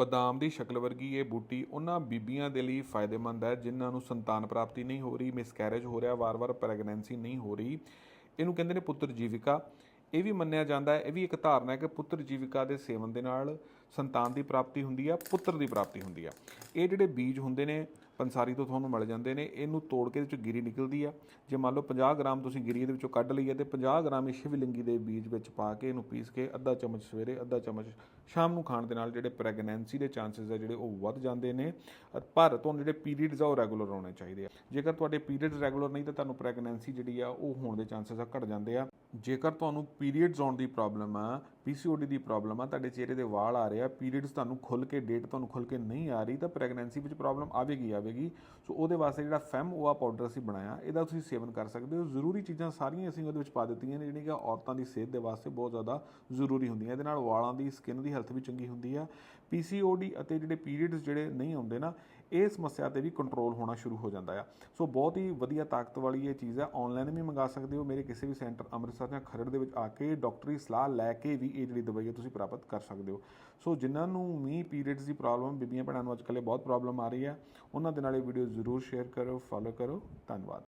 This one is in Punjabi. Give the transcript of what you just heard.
ਬਦਾਮ ਦੀ ਸ਼ਕਲ ਵਰਗੀ ਇਹ ਬੂਟੀ ਉਹਨਾਂ ਬੀਬੀਆਂ ਦੇ ਲਈ ਫਾਇਦੇਮੰਦ ਹੈ, ਜਿਨ੍ਹਾਂ ਨੂੰ ਸੰਤਾਨ ਪ੍ਰਾਪਤੀ ਨਹੀਂ ਹੋ ਰਹੀ ਮਿਸਕੈਰੇਜ ਹੋ ਰਿਹਾ, ਵਾਰ-ਵਾਰ ਪ੍ਰੈਗਨੈਂਸੀ ਨਹੀਂ ਹੋ ਰਹੀ। ਇਹਨੂੰ ਕਹਿੰਦੇ ਨੇ ਪੁੱਤਰ ਜੀਵਿਕਾ। ਇਹ ਵੀ ਮੰਨਿਆ ਜਾਂਦਾ ਹੈ, ਇਹ ਵੀ ਇੱਕ ਧਾਰਨਾ ਹੈ ਕਿ ਪੁੱਤਰ ਜੀਵਿਕਾ ਦੇ ਸੇਵਨ ਦੇ ਨਾਲ ਸੰਤਾਨ ਦੀ ਪ੍ਰਾਪਤੀ ਹੁੰਦੀ ਆ, ਪੁੱਤਰ ਦੀ ਪ੍ਰਾਪਤੀ ਹੁੰਦੀ ਆ। ਇਹ ਜਿਹੜੇ ਬੀਜ ਹੁੰਦੇ ਨੇ ਪੰਸਾਰੀ ਤੋਂ ਤੁਹਾਨੂੰ ਮਿਲ ਜਾਂਦੇ ਨੇ, ਇਹਨੂੰ ਤੋੜ ਕੇ ਇਹਦੇ ਵਿੱਚੋਂ ਗਿਰੀ ਨਿਕਲਦੀ ਆ। ਜੇ ਮੰਨ ਲਓ 50 ਗ੍ਰਾਮ ਤੁਸੀਂ ਗਿਰੀ ਇਹਦੇ ਵਿੱਚੋਂ ਕੱਢ ਲਈ ਹੈ ਤੇ 50 ਗ੍ਰਾਮ ਇਹ ਸ਼ਿਵਲਿੰਗੀ ਦੇ ਬੀਜ ਵਿੱਚ ਪਾ ਕੇ ਇਹਨੂੰ ਪੀਸ ਕੇ ਅੱਧਾ ਚਮਚ ਸਵੇਰੇ, ਅੱਧਾ ਚਮਚ ਸ਼ਾਮ ਨੂੰ ਖਾਣ ਦੇ ਨਾਲ ਜਿਹੜੇ ਪ੍ਰੈਗਨੈਂਸੀ ਦੇ ਚਾਂਸਸ ਆ ਜਿਹੜੇ ਉਹ ਵੱਧ ਜਾਂਦੇ ਨੇ। ਪਰ ਤੁਹਾਨੂੰ ਜਿਹੜੇ ਪੀਰੀਅਡਸ ਆ ਉਹ ਰੈਗੂਲਰ ਹੋਣੇ ਚਾਹੀਦੇ ਆ। ਜੇਕਰ ਤੁਹਾਡੇ ਪੀਰੀਅਡਸ ਰੈਗੂਲਰ ਨਹੀਂ ਤਾਂ ਤੁਹਾਨੂੰ ਪ੍ਰੈਗਨੈਂਸੀ ਜਿਹੜੀ ਆ ਉਹ ਹੋਣ ਦੇ ਚਾਂਸਸ ਆ ਘਟ ਜਾਂਦੇ ਆ। ਜੇਕਰ ਤੁਹਾਨੂੰ ਪੀਰੀਅਡਸ ਆਉਣ ਦੀ ਪ੍ਰੋਬਲਮ ਆ ਪੀਸੀਓਡੀ ਦੀ ਪ੍ਰੋਬਲਮ ਆ, ਤੁਹਾਡੇ ਚਿਹਰੇ ਦੇ ਵਾਲ ਆ ਰਹੇ ਆ, ਪੀਰੀਅਡਸ ਤੁਹਾਨੂੰ ਖੁੱਲ ਕੇ, ਡੇਟ ਤੁਹਾਨੂੰ ਖੁੱਲ ਕੇ ਨਹੀਂ ਆ ਰਹੀ, ਤਾਂ ਪ੍ਰੈਗਨੈਂਸੀ ਵਿੱਚ ਪ੍ਰੋਬਲਮ ਆਵੇਗੀ ਆਵੇਗੀ। ਸੋ ਉਹਦੇ ਵਾਸਤੇ ਜਿਹੜਾ ਫੈਮ ਓਆ ਪਾਊਡਰ ਅਸੀਂ ਬਣਾਇਆ, ਇਹਦਾ ਤੁਸੀਂ ਸੇਵਨ ਕਰ ਸਕਦੇ ਹੋ। ਜ਼ਰੂਰੀ ਚੀਜ਼ਾਂ ਸਾਰੀਆਂ ਅਸੀਂ ਉਹਦੇ ਵਿੱਚ ਪਾ ਦਿੱਤੀਆਂ ਨੇ, ਜਿਹੜੀਆਂ ਕਿ ਔਰਤਾਂ ਦੀ ਸਿਹਤ ਦੇ ਵਾਸਤੇ ਬਹੁਤ ਜ਼ਿਆਦਾ ਜ਼ਰੂਰੀ ਹੁੰਦੀਆਂ। ਇਹਦੇ ਨਾਲ ਵਾਲਾਂ ਦੀ, ਸਕਿਨ ਦੀ ਹੈਲਥ ਵੀ ਚੰਗੀ ਹੁੰਦੀ ਆ। ਪੀਸੀਓਡੀ ਅਤੇ ਜਿਹੜੇ ਪੀਰੀਅਡਸ ਜਿਹੜੇ ਨਹੀਂ ਆਉਂਦੇ ਨਾ, ਇਹ ਸਮੱਸਿਆ ਤੇ ਵੀ ਕੰਟਰੋਲ ਹੋਣਾ ਸ਼ੁਰੂ ਹੋ ਜਾਂਦਾ ਆ। ਸੋ ਬਹੁਤ ਹੀ ਵਧੀਆ ਤਾਕਤ ਵਾਲੀ ਇਹ ਚੀਜ਼ ਆ। ਆਨਲਾਈਨ ਵੀ ਮੰਗਾ ਸਕਦੇ ਹੋ। ਮੇਰੇ ਕਿਸੇ ਵੀ ਸੈਂਟਰ ਅੰਮ੍ਰਿਤਸਰ ਜਾਂ ਖਰੜ ਦੇ ਵਿੱਚ ਆ ਕੇ, ਡਾਕਟਰੀ ਸਲਾਹ ਲੈ ਕੇ ਵੀ ਇਹ ਜਿਹੜੀ ਦਵਾਈ ਹੈ ਤੁਸੀਂ ਪ੍ਰਾਪਤ ਕਰ ਸਕਦੇ ਹੋ। ਸੋ ਜਿਨ੍ਹਾਂ ਨੂੰ ਮੀ ਪੀਰੀਅਡਸ ਦੀ ਪ੍ਰੋਬਲਮ ਬੀਬੀਆਂ, ਭੈਣਾਂ ਨੂੰ ਅੱਜ ਕੱਲ੍ਹ ਬਹੁਤ ਪ੍ਰੋਬਲਮ ਆ ਰਹੀ ਹੈ। ਉਹਨਾਂ ਦੇ ਨਾਲ ਇਹ ਵੀਡੀਓ ਜ਼ਰੂਰ ਸ਼ੇਅਰ ਕਰੋ ਫੋਲੋ ਕਰੋ। ਧੰਨਵਾਦ।